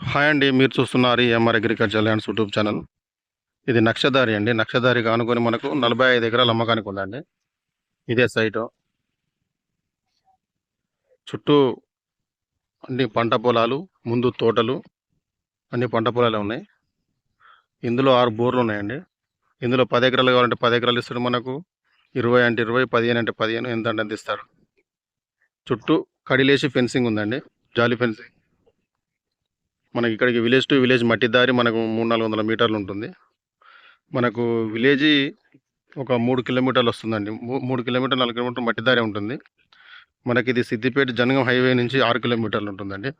Hi అండి మీరు చూస్తున్నారు MR agriculture lands YouTube channel. ఇది నక్షదారి అండి. నక్షదారికి ఆనుకొని మనకు నలభై ఐదు ఎకరాల అమ్మకానికి ఉందండి. ఇదే సైటు. చుట్టూ అన్ని పంట పొలాలు ముందు తోటలు అన్ని పంట పొలాలు ఉన్నాయి. ఇందులో ఆరు బోర్లు ఉన్నాయండి. ఇందులో పది ఎకరాలు కావాలంటే పది ఎకరాలు ఇస్తారు మనకు. ఇరవై అంటే ఇరవై పదిహేను అంటే పదిహేను ఎంత అంటే అంత చుట్టూ కడిలేసి ఫెన్సింగ్ ఉందండి. జాలి ఫెన్సింగ్. మనకి ఇక్కడికి విలేజ్ టు విలేజ్ మట్టి దారి మనకు మూడు నాలుగు వందల మీటర్లు ఉంటుంది. మనకు విలేజ్ ఒక మూడు కిలోమీటర్లు వస్తుందండి. మూడు కిలోమీటర్ నాలుగు కిలోమీటర్ మట్టి దారి ఉంటుంది. మనకి ఇది సిద్దిపేట జనగం హైవే నుంచి ఆరు కిలోమీటర్లు ఉంటుందండి.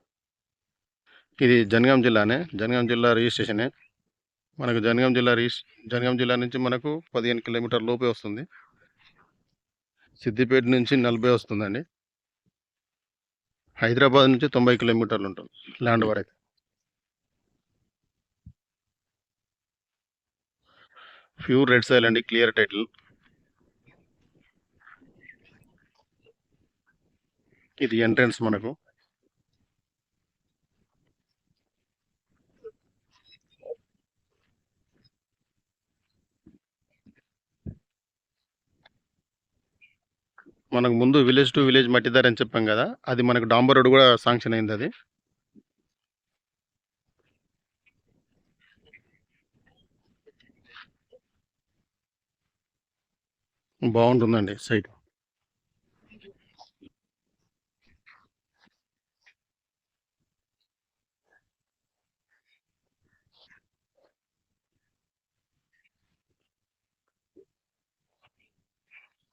ఇది జనగాం జిల్లానే. జనగాం జిల్లా రిజిస్ట్రేషనే. మనకు జనగాం జిల్లా రిజిస్ జనగాం జిల్లా నుంచి మనకు పదిహేను కిలోమీటర్ లోపే వస్తుంది. సిద్దిపేట నుంచి నలభై వస్తుందండి. హైదరాబాద్ నుంచి తొంభై కిలోమీటర్లు ఉంటుంది. ల్యాండ్ వరకు. ప్యూర్ రెడ్ సైల్ అండి క్లియర్ టైటిల్ ఇది ఎంట్రన్స్ మనకు. మనకు ముందు విలేజ్ టు విలేజ్ మట్టిదార అని చెప్పాం కదా అది మనకు డాంబర్ రోడ్ కూడా శాంక్షన్ అయింది అది. బాగుంటుందండి సైట్.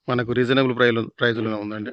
మనకు రీజనబుల్ ప్రైజ్ ప్రైజ్లోనే ఉందండి.